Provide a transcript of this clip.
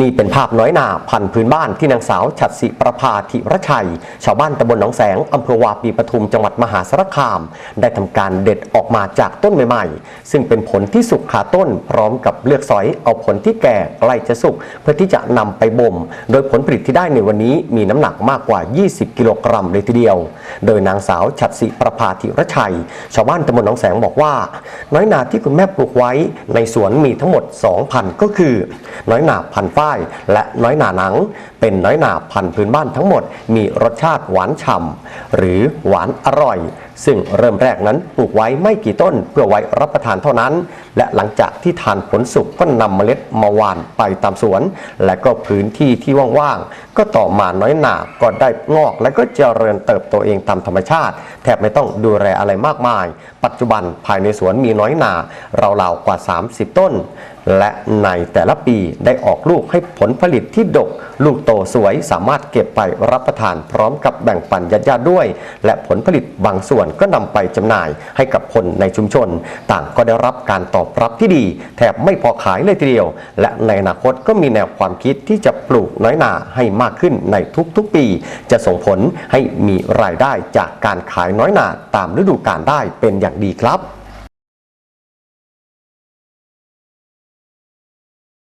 นี่เป็นภาพน้อยนาพันพื้นบ้านที่นางสาวฉัตรศิประภาธิรชัย ชาวบ้านตำบลหนองแสงอำเภอวาปีปทุมจังหวัดมหาสารคาม ได้ทำการเด็ดออกมาจากต้นใหม่ๆ ซึ่งเป็นผลที่สุกขาต้นพร้อมกับเลือกสอยเอาผลที่แก่ใกล้จะสุกเพื่อที่จะนำไปบ่ม โดยผลผลิตที่ได้ในวันนี้มีน้ำหนักมากกว่า 20 กิโลกรัมเลยทีเดียว โดยนางสาวฉัตรศิประภาธิรชัย ชาวบ้านตำบลหนองแสงบอกว่า น้อยนาที่คุณแม่ปลูกไว้ในสวนมีทั้งหมด2พันธุ์ก็คือ น้อยหนาพันฝ้ายและน้อยหนาหนัง เป็นน้อยหนาพันธุ์พื้นบ้านทั้งหมด มีรสชาติหวานฉ่ำหรือหวานอร่อย ซึ่งเริ่มแรกนั้นปลูกไว้ไม่กี่ต้นเพื่อไว้รับประทานเท่านั้น และหลังจากที่ทานผลสุกก็นำเมล็ดมาหว่านไปตามสวน และก็พื้นที่ที่ว่างๆ ก็ต่อมาน้อยหนาก็ได้งอก และก็เจริญเติบโตเองตามธรรมชาติ แทบไม่ต้องดูแลอะไรมากมาย ปัจจุบันภายในสวนมีน้อยหนาราวๆกว่า 30 ต้น และในแต่ละปีได้ออกลูกให้ผลผลิตที่ดก ลูกโตสวยสามารถเก็บไปรับประทานพร้อมกับแบ่งปันญาติๆด้วย และผลผลิตบางส่วนก็นำไปจำหน่ายให้กับคนในชุมชน ต่างก็ได้รับการตอบรับที่ดีแทบไม่พอขายเลยทีเดียว และในอนาคตก็มีแนวความคิดที่จะปลูกน้อยหนาให้มากขึ้นในทุกๆปี จะส่งผลให้มีรายได้จากการขายน้อยหนาตามฤดูกาลได้เป็นอย่างดีครับ